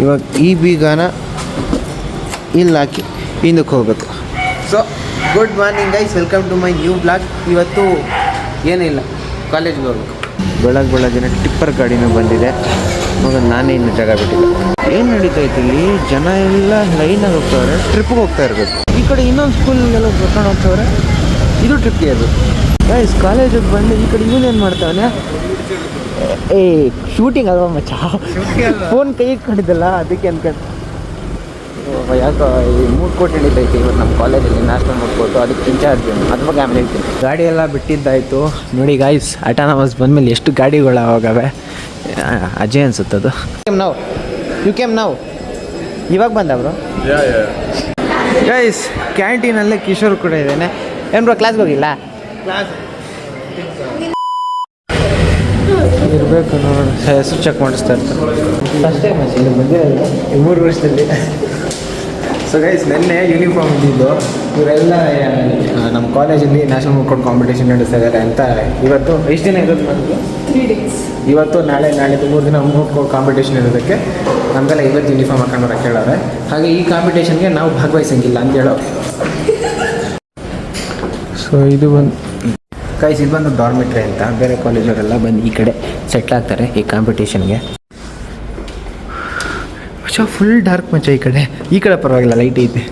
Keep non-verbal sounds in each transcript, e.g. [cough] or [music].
ಇವಾಗ ಈ ಬೀಗನ ಇಲ್ಲಿ ಹಾಕಿ ಹಿಂದಕ್ಕೆ ಹೋಗ್ಬೇಕು. So good morning guys welcome to my new blog ಇವತ್ತು ಏನಿಲ್ಲ ಕಾಲೇಜ್ಗೆ ಹೋಗ್ಬೇಕು. ಬೆಳಗ್ಗೆ ಬೆಳಗ್ಗೆ ಟಿಪ್ಪರ್ ಗಾಡಿನೂ ಬಂದಿದೆ. ಮಗ ನಾನೇ ಇನ್ನು ಜಾಗ ಬಿಟ್ಟಿದ್ದೆ. ಏನು ನಡೀತೈತೆ ಇಲ್ಲಿ? ಜನ ಎಲ್ಲ ಲೈನಾಗಿ ಹೋಗ್ತಾವ್ರೆ ಟ್ರಿಪ್ಗೆ ಹೋಗ್ತಾ ಇರಬೇಕು. ಈ ಕಡೆ ಇನ್ನೊಂದು ಸ್ಕೂಲ್ಗೆಲ್ಲ ಕರ್ಕೊಂಡು ಹೋಗ್ತಾವ್ರೆ. ಇದು ಟ್ರಿಪ್ಗೆ ಇರಬೇಕು. ಗೈಸ್ ಕಾಲೇಜಿಗೆ ಬಂದು ಈ ಕಡೆ ಇವನೇನು ಮಾಡ್ತಾವನೆ? ಏ ಶೂಟಿಂಗ್ ಅಲ್ವಾ ಮಚ್ಚ? ಫೋನ್ ಕೈ ಇಟ್ಕೊಂಡಿದ್ದಲ್ಲ ಅದಕ್ಕೆ ಅನ್ಕೊಂಡು. ಓ, ಯಾಕೋ ಈ ಮೂರು ಕೋಟಿ ನಡೀತೈತೆ ಇವತ್ತು ನಮ್ಮ ಕಾಲೇಜಲ್ಲಿ ನ್ಯಾಷನಲ್ ಮೂರು ಕೋಟು ಅದಕ್ಕೆ ಇನ್ಚಾರ್ಜ್ ಅದ್ರ ಬಗ್ಗೆ ಆಮೇಲೆ ಹೇಳ್ತೀನಿ. ಗಾಡಿ ಎಲ್ಲ ಬಿಟ್ಟಿದ್ದಾಯಿತು. ನೋಡಿ ಗಾಯ್ಸ್ ಅಟಾನಮಸ್ ಬಂದಮೇಲೆ ಎಷ್ಟು ಗಾಡಿಗಳು ಅವಾಗವೆ ಆ, ಅಜಯ್ ಅನ್ಸುತ್ತದು ನಾವು ಯು ಕೆಮ್ ನಾವು ಇವಾಗ ಬಂದ ಬ್ರೋ ಗೈಸ್ ಕ್ಯಾಂಟೀನಲ್ಲೇ ಕಿಶೋರ್ ಕೂಡ ಇದ್ದೇನೆ. ಏನು ಬ್ರೋ ಕ್ಲಾಸ್ಗೆ ಹೋಗಿಲ್ಲ? ಇರಬೇಕು ನೋಡಿ ಹೆಸರು ಚೆಕ್ ಮಾಡಿಸ್ತಾ ಇರ್ತಾರೆ ಫಸ್ಟ್ ಟೈಮ್ ಇಲ್ಲಿ. ಬಂದಿರಲ್ಲ ಈ ಮೂರು ವರ್ಷದಲ್ಲಿ. ಸೊ ಗೈಸ್ ನೆನ್ನೆ ಯೂನಿಫಾರ್ಮ್ ಇದ್ದಿದ್ದು ಇವರೆಲ್ಲ ನಮ್ಮ ಕಾಲೇಜಲ್ಲಿ ನ್ಯಾಷನಲ್ ಕೋಡ್ ಕಾಂಪಿಟೇಷನ್ ನಡೆಸ್ತಾ ಇದ್ದಾರೆ ಅಂತ ಇವತ್ತು ಎಷ್ಟು ದಿನ ಇರೋದು ನಮಗೆ ಡೇಸ್ ಇವತ್ತು ನಾಳೆ ನಾಳೆ ಮೂರು ದಿನ ಮೂರು ಕಾಂಪಿಟೇಷನ್ ಇರೋದಕ್ಕೆ ನಮಗೆಲ್ಲ ಇವತ್ತು ಯೂನಿಫಾರ್ಮ್ ಹಾಕೊಂಡು ಕೇಳಾರೆ ಹೇಳೋರೆ. ಹಾಗೆ ಈ ಕಾಂಪಿಟೇಷನ್ಗೆ ನಾವು ಭಾಗವಹಿಸಂಗಿಲ್ಲ ಅಂತ ಹೇಳೋ ಸೊ ಇದು ಒಂದು ಕೈಸ್ ಇದು ಬಂದು ಡಾರ್ಮಿಟ್ರಿ ಅಂತ. ಬೇರೆ ಕಾಲೇಜವರೆಲ್ಲ ಬಂದು ಈ ಕಡೆ ಸೆಟ್ಲ್ ಆಗ್ತಾರೆ ಈ ಕಾಂಪಿಟೇಷನ್ಗೆ ಮಚ್ಚ ಫುಲ್ ಡಾರ್ಕ್ ಮಚ್ಚ ಈ ಕಡೆ. ಈ ಕಡೆ ಪರವಾಗಿಲ್ಲ ಲೈಟ್ ಐತೆ.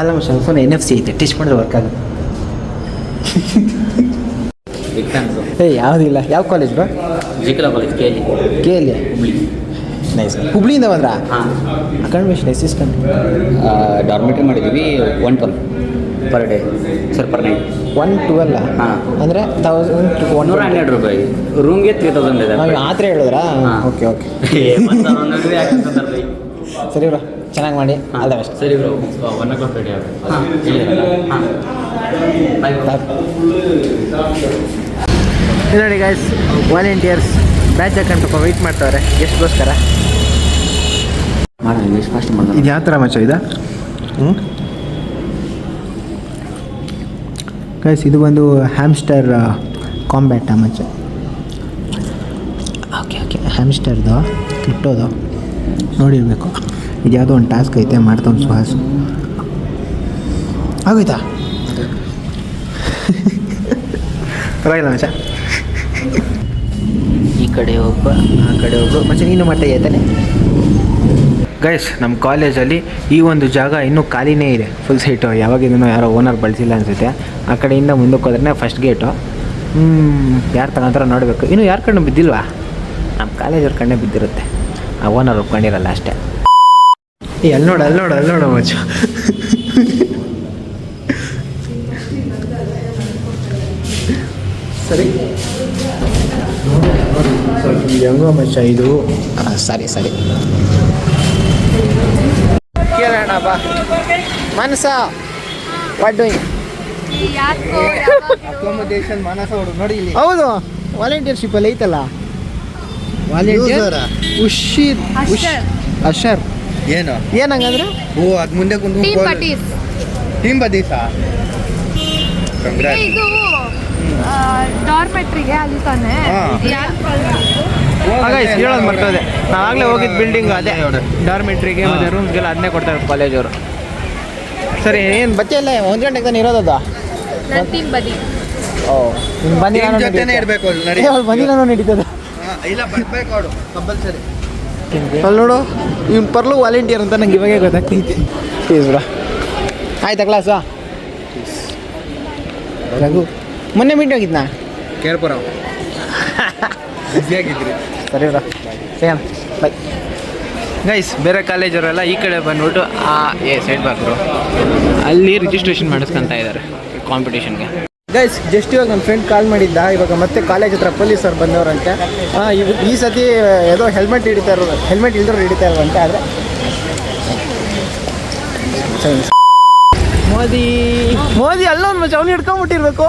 ಅಲ್ಲ ಮಚ್ಚ ಫೋನ್ ಎನ್ ಎಫ್ ಸಿ ಐತೆ. ಟೆಸ್ಟ್ ಮಾಡಿದ್ರೆ ವರ್ಕ್ ಆಗುತ್ತೆ. ಏ ಯಾವುದಿಲ್ಲ ಯಾವ ಕಾಲೇಜ್ ಬಾ ಜಿಕಲ college K L Hubli nice ಹುಬ್ಳಿಯಿಂದ ಬಂದ್ರಾ? ಅಕಾಡೆಮಿಷನ್ ಎಸ್ ಎಸ್ ಕಂಡು ಡಾರ್ಮೆಟ್ರಿ ಮಾಡಿದ್ವಿ one twelve per day sir per night one twelve ಹಾಂ. ಅಂದರೆ ತೌಸಂಡ್ ಒನ್ ನೂರ ಹನ್ನೆರಡು ರೂಪಾಯಿ. ರೂಮ್ಗೆ ತ್ರೀ ತೌಸಂಡ್ ಇದೆ ಆ ಥರ ಹೇಳಿದ್ರಾ? ಹಾ. Okay okay. ಸರಿ ಬ್ರೋ ಚೆನ್ನಾಗಿ ಮಾಡಿ. ಆಲ್ ದ ಬೆಸ್ಟ್ ಸರಿ bro one o'clock ready ಆಗುತ್ತೆ ನೋಡಿ ಗೈಸ್ ವಾಲಂಟಿಯರ್ಸ್ ಬ್ಯಾಚ್ ಹಾಕೊಂಡು ಸ್ವಲ್ಪ ವೆಯ್ಟ್ ಮಾಡ್ತಾವ್ರೆ. ಎಷ್ಟುಗೋಸ್ಕರ ಮಾಡೋಣ ಎಷ್ಟು ಫಾಸ್ಟ್ ಮಾಡೋಣ ಇದು ಯಾವ ಥರ ಮಚ್ಚ ಇದೆ? ಹ್ಞೂ ಗೈಸ್ ಇದು ಬಂದು ಹ್ಯಾಮ್ಸ್ಟರ್ ಕಾಂಬ್ಯಾಟ ಮಚ್ಚ. ಓಕೆ ಓಕೆ ಹ್ಯಾಮ್ಸ್ಟರ್ದು ಕ್ರಿಪ್ಟೋದು ನೋಡಿರಬೇಕು. ಇದು ಯಾವುದೋ ಒಂದು ಟಾಸ್ಕ್ ಐತೆ ಮಾಡ್ತಾವ್ನು ಸುಹಾಸ್. ಆಗೋಯ್ತಾ? ಪರವಾಗಿಲ್ಲ ಮಚ್ಚ. ಈ ಕಡೆ ಒಬ್ಬ ಆ ಕಡೆ ಒಬ್ಬ ಮಚ್ಚ ನೀನು ಮಾಡ್ತಾ ಇದ್ದಾನೆ ಗೈಸ್ ನಮ್ಮ ಕಾಲೇಜಲ್ಲಿ ಈ ಒಂದು ಜಾಗ ಇನ್ನೂ ಖಾಲಿನೇ ಇದೆ. ಫುಲ್ ಸೈಟು ಯಾವಾಗಿಂದನೂ ಯಾರೋ ಓನರ್ ಬಳಸಿಲ್ಲ ಅನಿಸುತ್ತೆ. ಆ ಕಡೆಯಿಂದ ಮುಂದಕ್ಕೆ ಹೋದ್ರೆ ಫಸ್ಟ್ ಗೇಟು ಯಾರು ತಗೊಂತಾರ ನೋಡಬೇಕು. ಇನ್ನು ಯಾರ ಕಣ್ಣು ಬಿದ್ದಿಲ್ವಾ? ನಮ್ಮ ಕಾಲೇಜವ್ರ ಕಣ್ಣೇ ಬಿದ್ದಿರುತ್ತೆ. ಆ ಓನರ್ ಒಪ್ಕೊಂಡಿರಲ್ಲ ಅಷ್ಟೇ. ಏ ಅಲ್ಲಿ ನೋಡು ಅಲ್ಲಿ ನೋಡು ಅಲ್ಲಿ ನೋಡು ಮಚ್ಚ. ಸರಿ. ಹೆಂಗೋ ಮಚ್ಚ ಇದು? ಸರಿ ಸರಿ. ಮನಸ. ವಾಟ್ ಡೂಯಿಂಗ್ ಯಾಕೋ ಯಾವಾಗ್ಲೂ ಅಕೊಮಡೇಷನ್ ಮಾನಸ ಹುಡುಗ ನೋಡಿ ಇಲ್ಲಿ. ಹೌದು. ವಾಲಂಟಿಯರ್ಶಿಪ್ ಅಲ್ಲಿ ಐತಲ್ಲ? ವಾಲಂಟಿಯರ್ ಉಷಿ ಅಶರ್. ಏನು? ಏನು ಏನಂಗಂದ್ರೆ ಓ ಅದ್ ಮುಂದೆ ಕುಂತು ಟೀಮ್ ಬದೀಸ ಇದು ಡಾರ್ಮೆಟ್ರಿಗೆ ಅಲ್ಲಿ ತಾನೆ. ಹಾ. ಹಾಗಾಗಿ ಹೇಳೋದು ಮರ್ತೋದೆ. ನಾವಾಗಲೇ ಹೋಗಿದ್ದು ಬಿಲ್ಡಿಂಗ್ ಅದೇ. ಡಾರ್ಮೆಟ್ರಿಗೆ ಮತ್ತೆ ರೂಮ್ಸ್ಗೆಲ್ಲ ಅದನ್ನೇ ಕೊಡ್ತಾರೆ ಕಾಲೇಜವರು ಸರಿ ಏನು ಬಚ್ಚೆ ಇಲ್ಲ ಒಂದು ಗಂಟೆಗೆ ತಾನೆ ಇರೋದದ ಬದಿ. ಓ ಇನ್ನು ಬಂದಿಲ್ಲ ಜೊತೆನೇ ಇರ್ಬೇಕು ಅಲ್ಲಿ ನಡಿ. ಬಂದಿಲ್ಲ ನಡೀತದೆ. ಹಾ, ಇಲ್ಲ ಬರ್ಬೇಕು ಅವಳು ಕಂಪಲ್ಸರಿ ಅಲ್ಲಿ ನೋಡು ಇವ್ನು ಪರ್ಲು ವಾಲಂಟಿಯರ್ ಅಂತ ನಂಗೆ ಇವಾಗ ಗೊತ್ತಾಗ್ತೈತಿ. ಪ್ಲೀಸ್ ಬ್ರಾ ಆಯ್ತಾ ಕ್ಲಾಸಾ ರಘು ಮೊನ್ನೆ ಮೀಟ್ ಹೋಗಿದ್ನಾ? ಕೇಳ್ಪುರ ಆಗಿದ್ರಿ ಸರಿ ಬ್ರಾ ಸೇಮ್ ಬೈ ಗೈಸ್ ಬೇರೆ ಕಾಲೇಜವರೆಲ್ಲ ಈ ಕಡೆ ಬಂದ್ಬಿಟ್ಟು ಆ ಏ ಸೈಡ್ ಬಾಕ್ರು ಅಲ್ಲಿ ರಿಜಿಸ್ಟ್ರೇಷನ್ ಮಾಡಿಸ್ಕೊಂತ ಇದ್ದಾರೆ ಕಾಂಪಿಟೇಷನ್ಗೆ ಗೈಸ್ ಜಸ್ಟ್ ಇವಾಗ ನನ್ನ ಫ್ರೆಂಡ್ ಕಾಲ್ ಮಾಡಿದ್ದ ಇವಾಗ ಮತ್ತೆ ಕಾಲೇಜ್ ಹತ್ರ ಪೊಲೀಸರು ಬಂದವರಂತೆ. ಹಾಂ ಈ ಸತಿ ಯಾವುದೋ ಹೆಲ್ಮೆಟ್ ಹಿಡಿತಾ ಇರೋದು ಹೆಲ್ಮೆಟ್ ಇಲ್ದ್ರೆ ಹಿಡಿತಾ ಇರುವಂತೆ ಆದರೆ. ಮೋದಿ. ಮೋದಿ ಅಲ್ಲೊಂದು ಮಚ್ಚ ಅವ್ನು ಹಿಡ್ಕೊಂಬಿಟ್ಟಿರ್ಬೇಕು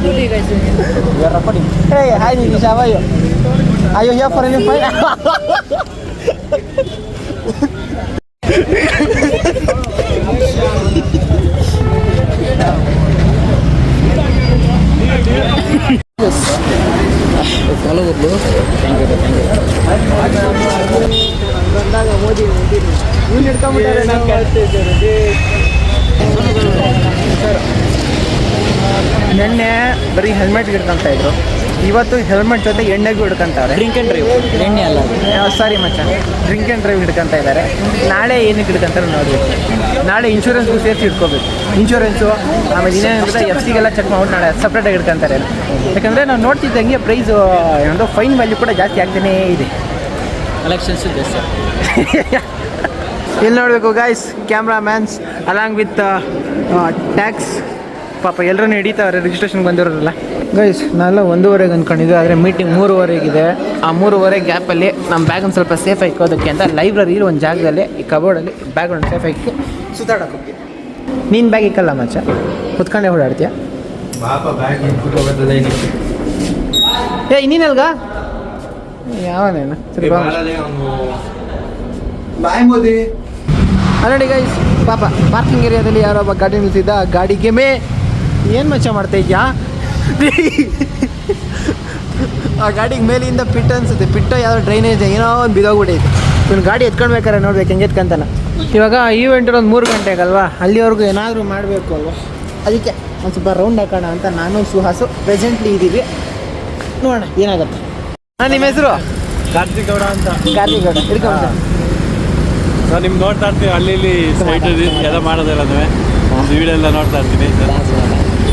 Ini. Hai ini siapa yuk? Ayo ya for ini. Follow up bro. Thank you, thank you. ಬಂದಾಗ ಮೋದಿ ಮೋದಿ ಇವ್ನು ನೆನ್ನೆ ಬರೀ ಹೆಲ್ಮೆಟ್ ಹಿಡ್ಕೊಂತ ಇದ್ರು. ಇವತ್ತು ಹೆಲ್ಮೆಟ್ ಜೊತೆ ಎಣ್ಣೆಗೂ ಹಿಡ್ಕೊಂತಾರೆ. ಡ್ರಿಂಕ್ ಆ್ಯಂಡ್ ಡ್ರೈವ್ ಎಣ್ಣೆ ಅಲ್ಲ ಸಾರಿ ಮಚ್ಚ. ಡ್ರಿಂಕ್ ಆ್ಯಂಡ್ ಡ್ರೈವ್ ಹಿಡ್ಕೊಂತ ಇದ್ದಾರೆ ನಾಳೆ ಏನಕ್ಕೆ ಹಿಡ್ಕೊಂತಾರೆ ನೋಡಿ. ನಾಳೆ ಇನ್ಶೂರೆನ್ಸ್ಗೂ ಸೇರಿಸಿ ಹಿಡ್ಕೋಬೇಕು ಇನ್ಶೂರೆನ್ಸು ಆಮೇಲೆ ಇನ್ನೇನಿರುತ್ತೆ ಎಫ್ ಸಿಗೆಲ್ಲ ಚೆಕ್ ಮಾಡ್ಬಿಟ್ಟು ನಾಳೆ ಸಪ್ರೇಟಾಗಿ ಹಿಡ್ಕೊಂತಾರೆ ಯಾಕಂದರೆ ನಾವು ನೋಡ್ತಿದ್ದಂಗೆ ಪ್ರೈಸು ಏನೋ ಫೈನ್ ವ್ಯಾಲ್ಯೂ ಕೂಡ ಜಾಸ್ತಿ ಆಗ್ತಾನೇ ಇದೆ. ಕಲೆಕ್ಷನ್ಸ್ ಸರ್ [laughs] ಇಲ್ಲಿ ನೋಡಬೇಕು guys camera mans along with tax ಪಾಪ ಎಲ್ಲರೂ ಹಿಡಿತಾವ್ರೆ ರಿಜಿಸ್ಟ್ರೇಷನ್ ಬಂದಿರೋರಲ್ಲ. ಗೈಸ್ ನಾನೆಲ್ಲ ಒಂದೂವರೆಗೆ ಅಂದ್ಕೊಂಡಿದ್ದೆ ಆದರೆ ಮೀಟಿಂಗ್ ಮೂರುವರೆಗಿದೆ. ಆ ಮೂರುವರೆ ಗ್ಯಾಪಲ್ಲಿ ನಮ್ಮ ಬ್ಯಾಗ್ ಒಂದು ಸ್ವಲ್ಪ ಸೇಫ್ ಇಕ್ಕೋದಕ್ಕೆ ಅಂತ ಲೈಬ್ರರಿಲಿ ಒಂದು ಜಾಗದಲ್ಲಿ ಈ ಕಬೋರ್ಡಲ್ಲಿ ಬ್ಯಾಗ್ ಒಂದು ಸೇಫ್ ಇಕ್ಕಿ ಸುತ್ತಾಡಕ್ಕೆ ಹೋಗಿ ನೀನು ಬ್ಯಾಗ್ ಇಕ್ಕಲ್ಲ ಮಚ್ಚ ಕುತ್ಕೊಂಡೆ ಓಡಾಡ್ತೀಯ? ಏ ನೀನಲ್ಗ ಯಾವನೇನು? ಸರಿ ಬಾ ಬಾಯ್ ಮೋದಿ. ನೋಡಿ ಗೈಸ್ ಪಾಪ ಪಾರ್ಕಿಂಗ್ ಏರಿಯಾದಲ್ಲಿ ಯಾರೋ ಒಬ್ಬ ಗಾಡಿ ನಿಲ್ಸಿದ್ದ ಆ ಗಾಡಿಗೆ ಮೇ ಏನು ಮಚ್ಚ ಮಾಡ್ತಾ ಇದ್ಯಾ? ಆ ಗಾಡಿಗೆ ಮೇಲಿಂದ ಪಿಟ್ ಅನ್ಸುತ್ತೆ. ಪಿಟ್ಟ ಯಾವುದೋ ಡ್ರೈನೇಜ್ ಏನೋ ಒಂದು ಬಿದೋಗ್ಬಿಟ್ಟೈತೆ ಇವ್ನು ಗಾಡಿ ಎತ್ಕೊಳ್ಬೇಕಾರೆ ನೋಡ್ಬೇಕು ಹೆಂಗೆ ಎತ್ಕೊಂತಾನ. ಇವಾಗ ಈವೆಂಟ್ ಒಂದು ಮೂರು ಗಂಟೆಗಲ್ವಾ? ಅಲ್ಲಿವರೆಗೂ ಏನಾದರೂ ಮಾಡಬೇಕು ಅಲ್ವಾ? ಅದಕ್ಕೆ ಒಂದು ಸ್ವಲ್ಪ ರೌಂಡ್ ಹಾಕೋಣ ಅಂತ ನಾನು ಸುಹಾಸು ಪ್ರೆಸೆಂಟ್ಲಿ ಇದ್ದೀವಿ ನೋಡೋಣ ಏನಾಗುತ್ತೆ. ನಾನು ನಿಮ್ಮ ಹೆಸರು? ಕಾರ್ತಿಕ್ ಗೌಡ ಅಂತ. ಕಾರ್ತಿಕ್ ಗೌಡ ಹಿಡ್ಕೊಂಬ ನಾನು ನಿಮ್ಗೆ ನೋಡ್ತಾ ಇರ್ತೀವಿ ಅಲ್ಲಿ ಇಲ್ಲಿ ಎಲ್ಲ ಮಾಡೋದಿಲ್ಲ ವಿಡಿಯೋ ಎಲ್ಲ ನೋಡ್ತಾ ಇರ್ತೀನಿ.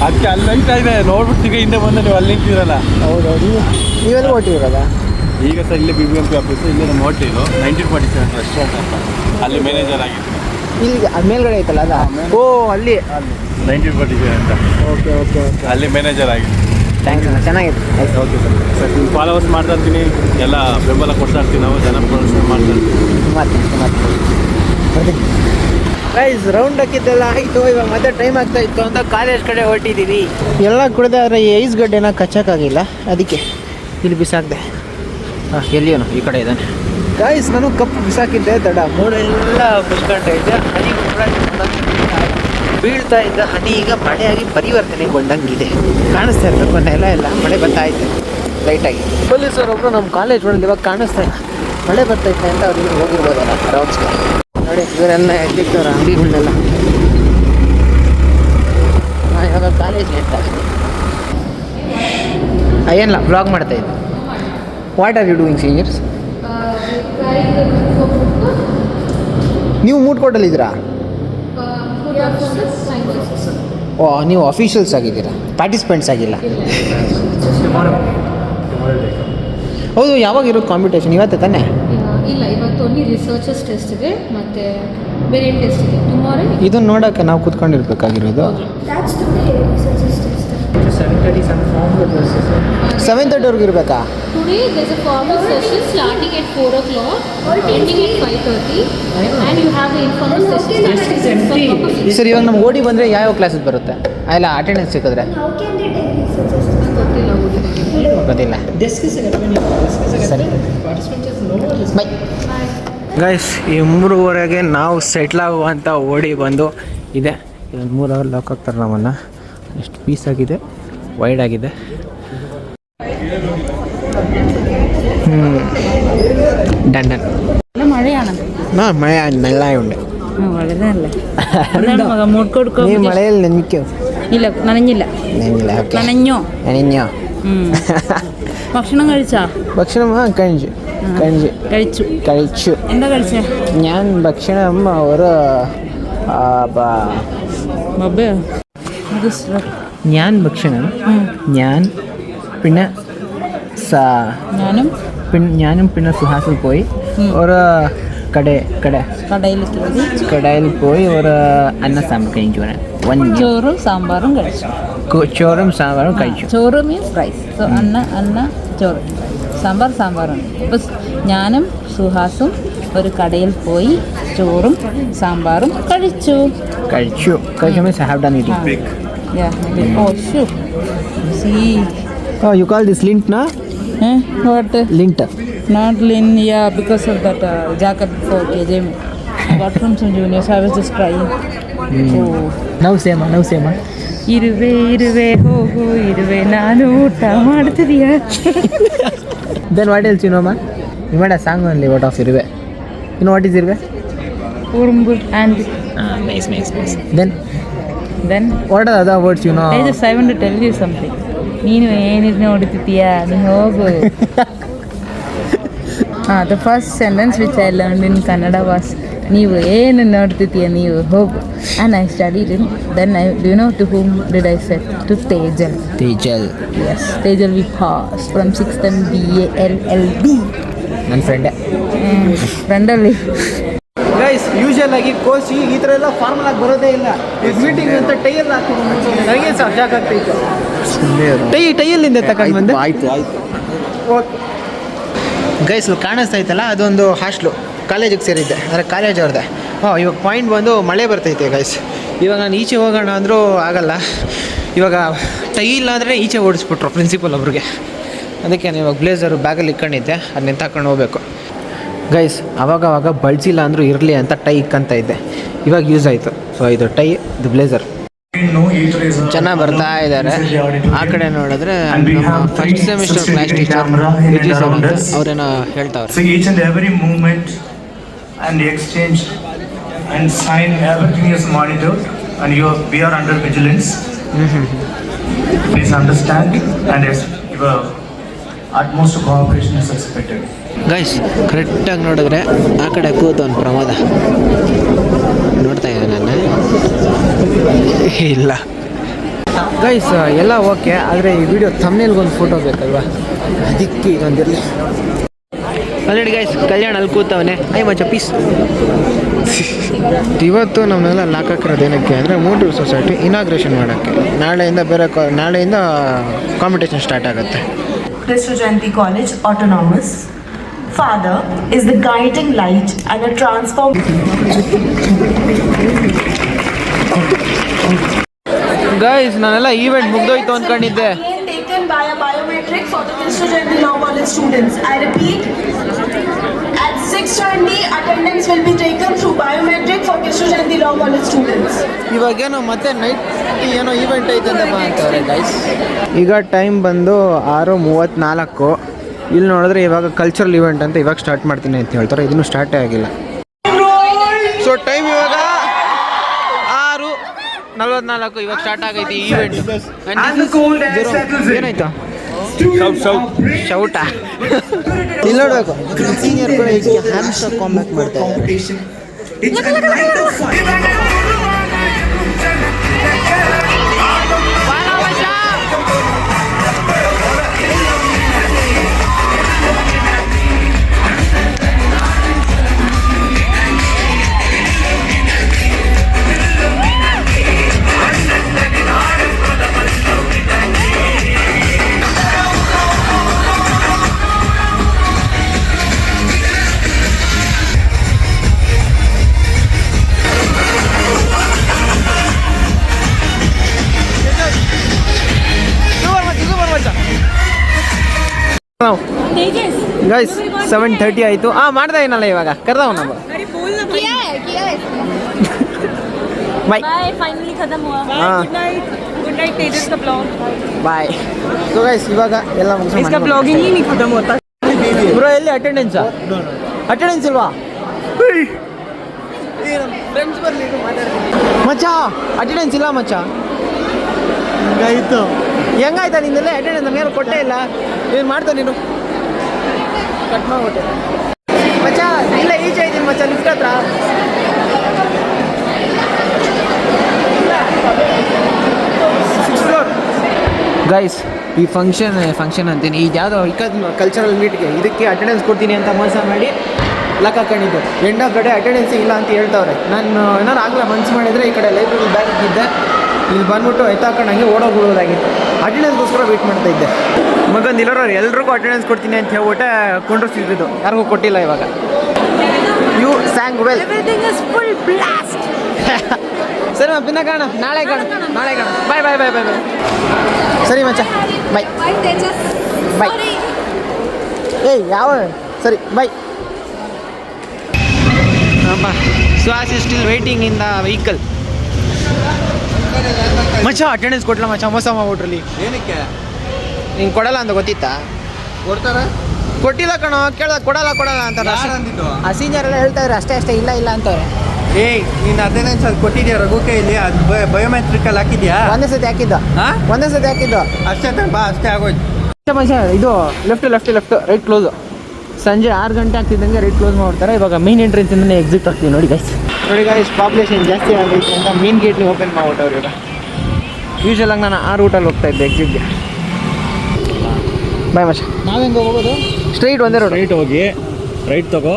ಅದಕ್ಕೆ ಅಲ್ಲಿ ನಿಂತಾ ಇದೆ ನೋಡ್ಬಿಟ್ಟು ಈಗ ಹಿಂದೆ ಬಂದು ನೀವು ಅಲ್ಲಿ ನಿಂತಿರಲ್ಲ. ಹೌದೌದು. ನೀವು ನೀವೆಲ್ಲ ಓಟಿರೋದಾ ಈಗ ಸರ್ ಇಲ್ಲಿ B B M P office ಇಲ್ಲಿ ನಮ್ಮ hotel nineteen forty seven restaurant ಅಂತ. ಅಲ್ಲಿ ಮ್ಯಾನೇಜರ್ ಆಗಿದ್ದೀನಿ ಇಲ್ಲಿ ಮೇಲ್ಗಡೆ ಐತಲ್ಲ ಅದ? ಓ ಅಲ್ಲಿ. ನೈನ್ಟೀನ್ ಫಾರ್ಟಿ ಸೆವೆನ್ ಅಂತ. ಓಕೆ ಓಕೆ ಓಕೆ ಅಲ್ಲಿ ಮ್ಯಾನೇಜರ್ ಆಗಿದ್ದೀನಿ ಥ್ಯಾಂಕ್ಸ್ ಅಣ್ಣ ಚೆನ್ನಾಗಿದೆ ಆಯ್ತು ಓಕೆ ಸರ್ ಸರ್ ನಿಮ್ಮ ಫಾಲೋವರ್ಸ್ ಮಾಡ್ತಾ ಇರ್ತೀನಿ. ಎಲ್ಲ ಬೆಂಬಲ ಕೊಡ್ತಾ ಇರ್ತೀನಿ ನಾವು ಜನ ಪ್ರದರ್ಶನ ಮಾಡ್ತಾ ಇರ್ತೀವಿ ಥ್ಯಾಂಕ್ಸ್ ಬರ್ತೀನಿ ಪ್ರೈಸ್ ರೌಂಡ್ ಹಾಕಿದ್ದೆಲ್ಲ ಆಯಿತು. ಇವಾಗ ಮತ್ತೆ ಟೈಮ್ ಆಗ್ತಾ ಇತ್ತು ಅಂತ ಕಾಲೇಜ್ ಕಡೆ ಹೊರಟಿದ್ದೀವಿ ಎಲ್ಲ ಕುಡಿದೆ ಆದರೆ ಈ ಐಸ್ ಗಡ್ಡೆನ ಕಚ್ಚಕ್ಕಾಗಿಲ್ಲ. ಅದಕ್ಕೆ ಇಲ್ಲಿ ಬಿಸಾಕ್ದೆ. ಹಾಂ ಎಲ್ಲಿಯೋನು ಈ ಕಡೆ ಇದ್ದಾನೆ. ಗಾಯ್ಸ್ ನಾನು ಕಪ್ಪು ಬಿಸಾಕಿದ್ದೆ ತಡ. ಮೂಡೆಲ್ಲ ಮುಚ್ಕೊಂಡ. ಇದ್ದೆ ಹನಿ ಬೀಳ್ತಾ ಇದ್ದ ಹನಿ ಈಗ ಮಳೆಯಾಗಿ ಪರಿವರ್ತನೆಗೊಂಡಂಗಿದೆ ಕಾಣಿಸ್ತಾ ಇಲ್ಲ ನೆಲ ಎಲ್ಲ ಮಳೆ ಬರ್ತಾ ಐತೆ ಲೈಟಾಗಿ ಪೊಲೀಸರು ಒಬ್ಬರು ನಮ್ಮ ಕಾಲೇಜ್ ಒಳಗೆ ಇವಾಗ ಕಾಣಿಸ್ತಾ ಇಲ್ಲ. ಮಳೆ ಬರ್ತೈತೆ ಅಂತ ಅವ್ರಿಗೆ ಹೋಗಿರ್ಬೋದಲ್ಲ ರೌಂಡ್ಸ್ಗೆ ನೋಡಿ ಇವರೆಲ್ಲ ಎದ್ದಿದ್ದವ್ರ ಅಂಗಡಿಗಳನ್ನೆಲ್ಲ ನಾ ಇವಾಗ ಕಾಲೇಜ್ ಏನಿಲ್ಲ ಬ್ಲಾಗ್ ಮಾಡ್ತಾ ಇದ್ದೆ. What are you doing seniors ನೀವು ಮೂಟ್ ಕೋಟಲ್ಲಿದ್ದೀರಾ ಓ ನೀವು ಅಫಿಷಿಯಲ್ಸ್ ಆಗಿದ್ದೀರಾ? ಪಾರ್ಟಿಸಿಪೆಂಟ್ಸ್ ಆಗಿಲ್ಲ. ಹೌದು ಯಾವಾಗ ಇರೋ ಕಾಂಪಿಟೇಷನ್ ಇವತ್ತೇ ತಾನೇ? ಓನ್ಲಿ ರಿಸರ್ಚಸ್ ಟೆಸ್ಟ್ ಇದೆ ಮತ್ತೆ ಬೇರೆ ಟೆಸ್ಟ್ ಇದೆ ಟುಮಾರೋ ಇದನ್ನ ನೋಡೋಕೆ ನಾವು ಕೂತ್ಕೊಂಡಿರ್ಬೇಕಾಗಿರೋದು. ಸೆವೆನ್ ತರ್ಟಿವರೆಗೂ ಇರಬೇಕಾ? Today there's a formal session starting at 4 o'clock ending at 5:30 and you have the informal session starting at 6 o'clock. Sir ಇವಾಗ ನಮ್ಗೆ ಓಡಿ ಬಂದರೆ ಯಾವ ಕ್ಲಾಸಸ್ ಬರುತ್ತೆ? ಎಲ್ಲ ಅಟೆಂಡೆನ್ಸ್ ಸಿಕ್ಕಿದ್ರೆ. ಗೊತ್ತಿಲ್ಲ. ಬೈ ಗೈಸ್ ಈ ಮೂರುವರೆಗೆ ನಾವು ಸೆಟ್ಲ್ ಆಗುವಂಥ ಓಡಿ ಬಂದು ಇದೆ. ಇದೊಂದು ಮೂರು ಅವರ್ ಲಾಕ್ ಆಗ್ತಾರೆ ನಮ್ಮನ್ನು. ಎಷ್ಟು ಪೀಸ್ ಆಗಿದೆ ವೈಡ್ ಆಗಿದೆ. ಹ್ಞೂ ಡನ್ ಡನ್ ಹಾಂ ಮಳೆ ನೆಲ್ಲ ಉಂಡೆ. [laughs] ಮಳೆಯಲ್ಲಿ നനഞ്ഞില്ല ಇಲ್ಲ നനഞ്ഞില്ല നനഞ്ഞോ ഭക്ഷണം കഴിച്ചാ? ഭക്ഷണം ആ കഴിച്ചു കഴിച്ചു കഴിച്ചു. കഴിച്ചു. എന്താ കഴിച്ചേ? ഞാൻ ഭക്ഷണം ഒരു ആ, ബ- ബബ്ബയോ ഞാൻ ഭക്ഷണം ഞാൻ പിന്നെ സ ഞാനും? പിന്നെ ഞാനും പിന്നെ സുഹാസിൽ പോയി. ഒരു കട കടേ. കടയിൽ കയറി കടയിൽ പോയി ഒരു അന്ന സാമ്പാർ കഴിച്ചു വൺ ചോറും സാമ്പാറും കഴിച്ചു. ചോറും സാമ്പാറും കഴിച്ചു. ചോറ് മീൻസ് റൈസ് സോ അന്ന അന്ന ചോറ്. സാമ്പാർ സാമ്പാറും. ഇപ്പൊ ഞാനും സുഹാസും ഒരു കടയിൽ പോയി ചോറും സാമ്പാറും കഴിച്ചു. കഴിച്ചു. കഴിച്ചു means have done it Yeah, maybe. Oh. See. Oh, you call link lint na? Eh, what? Lint. Not Lin, yeah, because of that uh, jacket for KJM. I got from some juniors. I was just trying. Oh, Now same, now same. ಇರುವೆ ಇರುವೆ ಹೋಗು ಇರುವೆ ನಾನು ಊಟ ಮಾಡ್ತಿದೀಯ then what else you know ಮಾ you made a song only what of ಇರುವೆ ಇನ್ನು what is ಇರುವೆ ಉರುಂಬು and nice nice nice then then what are other words you know I just I want to tell you something ನೀನು ಏನಿದ್ ನೋಡ್ತಿದ್ದೀಯ ನೀನು ಹೋಗು. [laughs] ಹಾಂ the first sentence which I learn in Kannada was ನೀವು ಏನು ನೋಡ್ತಿದ್ದೀಯ ನೀವು? ಹೋಗು. And I study then I do no to whom did I set to Tejal Tejal yes Tejal we pass from six M B A L L B ನನ್ನ ಫ್ರೆಂಡೇ ಫ್ರೆಂಡಲ್ಲಿ guys usual ಆಗಿ ಕೋಚಿ ಈ ಥರ ಎಲ್ಲ ಫಾರ್ಮಲ್ ಆಗಿ ಬರೋದೇ ಇಲ್ಲ. ಮೀಟಿಂಗ್ ಅಂತ ಟೈಯಲ್ ಹಾಕೊಂಡು ನನಗೆ ಟೈ ಟೈಯಲ್ಲಿಂದ ತಗೊಂಡು ಬಂದೆ. ಆಯ್ತು ಆಯ್ತು. ಓಕೆ ಗೈಸ್ ಕಾಣಿಸ್ತಾ ಇತ್ತಲ್ಲ, ಅದೊಂದು ಹಾಸ್ಟ್ಲು ಕಾಲೇಜಿಗೆ ಸೇರಿದ್ದೆ. ಅಂದರೆ ಕಾಲೇಜ್ ಅವ್ರದ್ದೆ. ಹಾಂ ಇವಾಗ ಪಾಯಿಂಟ್ ಬಂದು ಮಳೆ ಬರ್ತೈತೆ ಗೈಸ್ ಇವಾಗ ನಾನು ಈಚೆ ಹೋಗೋಣ ಅಂದರೂ ಆಗಲ್ಲ. ಇವಾಗ ಟೈ ಇಲ್ಲ ಅಂದರೆ ಈಚೆ ಓಡಿಸ್ಬಿಟ್ರು ಪ್ರಿನ್ಸಿಪಲ್ ಒಬ್ರಿಗೆ ಅದಕ್ಕೆ ನಾನು ಇವಾಗ ಬ್ಲೇಸರು ಬ್ಯಾಗಲ್ಲಿ ಇಟ್ಕೊಂಡಿದ್ದೆ ಅದನ್ನ ತಗೊಂಡು ಹೋಗ್ಬೇಕು. ಗೈಸ್ ಅವಾಗವಾಗ ಅವಾಗ ಬಳಸಿಲ್ಲ ಅಂದರೂ ಇರಲಿ ಅಂತ ಟೈ ಇಕ್ಕಂತ ಇದ್ದೆ. ಇವಾಗ ಯೂಸ್ ಆಯಿತು. ಸೊ ಇದು ಟೈ, ಇದು ಬ್ಲೇಸರ್ ಚೆನ್ನಾಗಿ ಬರ್ತಾ ಇದ್ದಾರೆ. ಆ ಕಡೆ ನೋಡಿದ್ರೆ ಫಸ್ಟ್ ಸೆಮಿಸ್ಟರ್ ಕ್ಲಾಸ್ ಟೀಚರ್ ಅವರೇನ ಹೇಳ್ತಾರೆ each and every movement and exchange and sign everything is monitor and you we are under vigilance is understand and your utmost cooperation is expected guys ಕರೆಕ್ಟಾಗಿ ನೋಡಿದ್ರೆ ಆ ಕಡೆ ಕೂತವನು ಪ್ರಮೋದ. ನೋಡ್ತಾ ಇದ್ದೆ ನಾನು. ಇಲ್ಲ. ಗೈಸ್ ಎಲ್ಲ ಓಕೆ ಆದರೆ ಈ ವಿಡಿಯೋ ತಮ್ಮನೇಲ್ಗೊಂದು ಫೋಟೋ ಬೇಕಲ್ವಾ? ಅದಕ್ಕೆ ಇದೊಂದಿರಲಿ ಆಲ್ರೆಡಿ ಗೈಸ್ ಕಲ್ಯಾಣ ಅಲ್ಲಿ ಕೂತವನೆ. ಐ ಮಚ್ಚ ಪೀಸ್ ಇವತ್ತು ನಮ್ಮನ್ನೆಲ್ಲ ಲಾಕ್ ಹಾಕಿರೋದು ಏನಕ್ಕೆ ಅಂದರೆ ಮೋಟಿವ್ ಸೊಸೈಟಿ ಇನಾಗ್ರೇಷನ್ ಮಾಡೋಕ್ಕೆ. ನಾಳೆಯಿಂದ ಬೇರೆ ಕಾ ನಾಳೆಯಿಂದ ಕಾಂಪಿಟೇಷನ್ ಸ್ಟಾರ್ಟ್ ಆಗುತ್ತೆ. Kristu Jayanti college Autonomous. Father is the guiding light and a transform. Guys ನಾನೆಲ್ಲ ಈವೆಂಟ್ ಮುಗ್ದೋಯ್ತು taken by a biometric for the Christo Jayanti Law College students. I repeat, at 6:20 attendance will be taken through biometric for Christo Jayanti Law College students. ಇವಾಗೇನೋ ಮತ್ತೆ night ಏನೋ event ಐತಂತಪ್ಪ ಅಂತವ್ರೆ guys ಈಗ time ಬಂದು ಆರು ಮೂವತ್ತ್ನಾಲ್ಕು ಇಲ್ಲಿ ನೋಡಿದ್ರೆ ಇವಾಗ ಕಲ್ಚರಲ್ ಇವೆಂಟ್ ಅಂತ ಇವಾಗ ಸ್ಟಾರ್ಟ್ ಮಾಡ್ತೀನಿ ಅಂತ ಹೇಳ್ತಾರೆ. ಇದನ್ನು ಸ್ಟಾರ್ಟೇ ಆಗಿಲ್ಲ. ಸೊ ಟೈಮ್ ಇವಾಗ ಆರು ನಲ್ವತ್ನಾಲ್ಕು ಇವಾಗ ಸ್ಟಾರ್ಟ್ ಆಗೈತಿ ಈ ಈವೆಂಟ್ ಏನಾಯ್ತು? ಶೌಟ ಇಲ್ಲಿ ನೋಡ್ಬೇಕು ಸೀನಿಯರ್ ಕೂಡ ಹ್ಯಾಂಡ್ಸ್ ಕಾಂಬ್ಯಾಕ್ ಮಾಡ್ತಾ [laughs] ಗೈಸ್ ಸೆವೆನ್ ತರ್ಟಿ ಆಯಿತು. ಹಾಂ ಮಾಡ್ದೆ ಏನಲ್ಲ ಇವಾಗ? ಕರ್ದವ ನಾವು. ಬಾಯ್ ಬಾಯ್ ಸೊ ಗೈಸ್ ಇವಾಗ ಎಲ್ಲ ಬ್ರೋ ಎಲ್ಲಿ ಅಟೆಂಡೆನ್ಸ್ ಅಟೆಂಡೆನ್ಸ್ ಇಲ್ವಾ? ಮಚ್ಚ ಅಟೆಂಡೆನ್ಸ್ ಇಲ್ಲ ಮಚ್ಚ? ಹೆಂಗಾಯ್ತು. ಹೆಂಗಾಯ್ತಾ ನಿನ್ನೆಲ್ಲ ಅಟೆಂಡೆನ್ಸ್ ನಮ್ಗೆ ಕೊಟ್ಟೇ ಇಲ್ಲ. ಏನು ಮಾಡ್ತಾ ನೀನು? ಕಟ್ ಮಾಡ್ಬಿಟ್ಟೆ ಮಚ್ಚ ಇಲ್ಲ ಈಚೆ ಇದ್ದೀನಿ ಮಚ್ಚ ಲಿಫ್ಟ್ ಹತ್ರ? ಗೈಸ್ ಈ ಫಂಕ್ಷನ್ ಫಂಕ್ಷನ್ ಅಂತೀನಿ. ಇದು ಯಾವುದೋ ಇಕ್ಕದ ಕಲ್ಚರಲ್ ಮೀಟ್ಗೆ ಇದಕ್ಕೆ ಅಟೆಂಡೆನ್ಸ್ ಕೊಡ್ತೀನಿ ಅಂತ ಮೋಸ ಮಾಡಿ ಲಕ್ಕ ಹಾಕೊಂಡಿದ್ದು. End of the day attendance ಇಲ್ಲ ಅಂತ ಹೇಳ್ತಾವ್ರೆ. ನಾನು ಏನಾದ್ರು ಆಗಲ್ಲ ಮನ್ಸು ಮಾಡಿದರೆ ಈ ಕಡೆ ಲೈಬ್ರರಿ ಬ್ಯಾಗ್ ಇದ್ದೆ. ಇಲ್ಲಿ ಬಂದ್ಬಿಟ್ಟು ಎತ್ತಾಕೊಂಡು ಹಂಗೆ ಓಡೋಗ್ಬಿಡೋದಾಗಿತ್ತು ಅಟೆಂಡೆನ್ಸ್ಗೋಸ್ಕರ ವೇಟ್ ಮಾಡ್ತಾ ಇದ್ದೆ. ಮಗಂದು ಇಲ್ಲರೋ ಎಲ್ರಿಗೂ ಅಟೆಂಡೆನ್ಸ್ ಕೊಡ್ತೀನಿ ಅಂತ ಹೇಳ್ಬಿಟ್ಟೆ ಸಿಗ್ತಿದ್ದು ಯಾರಿಗೂ ಕೊಟ್ಟಿಲ್ಲ ಇವಾಗ. ಯು ಸ್ಯಾಂಗ್ ವೆಲ್ ಫುಲ್ ಸರಿ ಮ್ಯಾಮ್ ಪಿನ್ನ ಕಾಣ ನಾಳೆ ಕಾಣ ನಾಳೆ ಕಾಣ. ಬಾಯ್ ಬಾಯ್ ಬಾಯ್ ಬಾಯ್ ಬಾಯ್ ಸರಿ ಮಚ್ಚ. ಬಾಯ್ ಬಾಯ್ ಏಯ್ ಯಾವ? ಸರಿ ಬಾಯ್ ಅಮ್ಮ Suhas is still waiting in the vehicle ಮಚ್ಚ ಅಟೆಂಡೆನ್ಸ್ ಕೊಟ್ಲ ಮಚ್ಚ ಮೋಸ ಮಾಡ್ಬಿಟ್ರಲ್ಲಿ. ಏನಕ್ಕೆ? ನಿಂಗೆ ಕೊಡಲ್ಲ ಅಂತ ಗೊತ್ತಿತ್ತಾ? ಕೊಡ್ತಾರ? ಕೊಟ್ಟಿಲ್ಲ ಕಣೋ ಕೇಳ್ದ ಕೊಡಲ್ಲ ಕೊಡಲ್ಲ ಅಂತ ಆ ಸೀನಿಯರ್ ಎಲ್ಲ ಹೇಳ್ತಾ ಇದ್ರೆ ಅಷ್ಟೇ ಅಷ್ಟೇ ಇಲ್ಲ ಇಲ್ಲ ಅಂತವ್ರೆ. ಏಯ್ ನೀನು ಅಟೆಂಡೆನ್ಸ್ ಅದು ಕೊಟ್ಟಿದ್ಯಾ ರಘು ಕೈಲಿ ಅದು ಬಯೋಮೆಟ್ರಿಕ್ ಅಲ್ಲಿ ಹಾಕಿದ್ಯಾ? ಒಂದೇ ಸತಿ ಹಾಕಿದ್ದು. ಹಾ? ಒಂದೇ ಸತಿ ಹಾಕಿದ್ದು. ಅಷ್ಟೇ ತಾನೆ ಬಾ ಅಷ್ಟೇ ಆಗೋಯ್ತು. ಅಷ್ಟೇ ಮನುಷ್ಯ ಇದು left left left right close ಸಂಜೆ ಆರು ಗಂಟೆ ಆಗ್ತಿದ್ದಂಗೆ ರೈಟ್ ಕ್ಲೋಸ್ ಮಾಡ್ತಾರೆ ಇವಾಗ ಮೇನ್ ಎಂಟ್ರೆನ್ಸ್ ಇಂದನೇ ಎಕ್ಸಿಟ್ ಆಗ್ತೀವಿ ನೋಡಿ ಗೈಸ್ ನೋಡಿ ಗಾಯ್ಸ್ ಪಾಪ್ಯುಲೇಷನ್ ಜಾಸ್ತಿ ಆಗೈತೆ ಅಂತ ಮೀನ್ ಗೇಟ್ನ ಓಪನ್ ಮಾಡ್ಬಿಟ್ಟವ್ರು ಇವಾಗ ಯೂಶಲ್ ಆಗಿ ನಾನು ಆ ರೂಟಲ್ಲಿ ಹೋಗ್ತಾ ಇದ್ದೆ ಎಕ್ಸಿಟ್ಗೆ ಬಾಯ್ ಮಚ್ಚ ನಾವೆಂಗೆ ಹೆಂಗೆ ಹೋಗೋದು? ಸ್ಟ್ರೈಟ್ ಒಂದೇ ರೋಡ್ ರೈಟ್ ಹೋಗಿ ರೈಟ್ ತಗೋ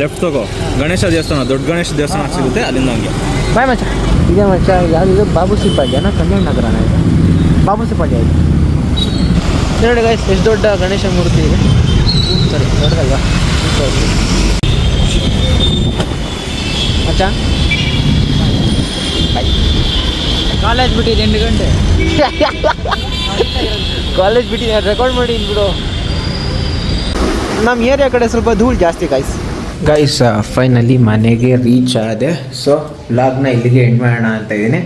ಲೆಫ್ಟ್ ತಗೋ. ಗಣೇಶ ದೇವಸ್ಥಾನ ದೊಡ್ಡ ಗಣೇಶ ದೇವಸ್ಥಾನ ಸಿಗುತ್ತೆ ಅಲ್ಲಿಂದ ಹಂಗೆ. ಬಾಯ್ ಮಚ್ಚ ಇದೇ ಮಚ್ಚ ಯಾವುದು ಬಾಬು ಸಿಪಾಳ್ಯನ ಕಲ್ಯಾಣ ನಗರನ ಇದು? ಬಾಬು ಇದು ಇದು ನೋಡಿ ಗಾಯ್ಸ್ ಎಷ್ಟು ದೊಡ್ಡ ಗಣೇಶ ಮೂರ್ತಿ ಇದೆ ಸರಿ ದೊಡ್ಡದಲ್ವಾ ಮಚ್ಚ ಕಾಲೇಜ್ ಬಿಟ್ಟಿದ್ದು ಎಂಟು ಗಂಟೆ. ಕಾಲೇಜ್ ಬಿಟ್ಟಿದ್ದೆ ರೆಕಾರ್ಡ್ ಮಾಡಿ ಬಿಡು. ನಮ್ಮ ಏರಿಯಾ ಕಡೆ ಸ್ವಲ್ಪ ಧೂಳು ಜಾಸ್ತಿ ಗೈಸ್ ಗೈಸ್ ಫೈನಲಿ ಮನೆಗೆ ರೀಚ್ ಆದೆ. ಸೊ ಲಾಗ್ನ ಇಲ್ಲಿಗೆ ಎಂಡ್ ಮಾಡೋಣ ಅಂತ ಇದ್ದೀನಿ.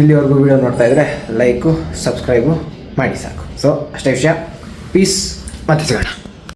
ಇಲ್ಲಿವರೆಗೂ ವಿಡಿಯೋ ನೋಡ್ತಾ ಇದ್ರೆ ಲೈಕು ಸಬ್ಸ್ಕ್ರೈಬು ಮಾಡಿ ಸಾಕು. ಸೊ ಅಷ್ಟೇ ವಿಷಯ. ಪೀಸ್ ಮತ್ತೆ ಸಿಗೋಣ.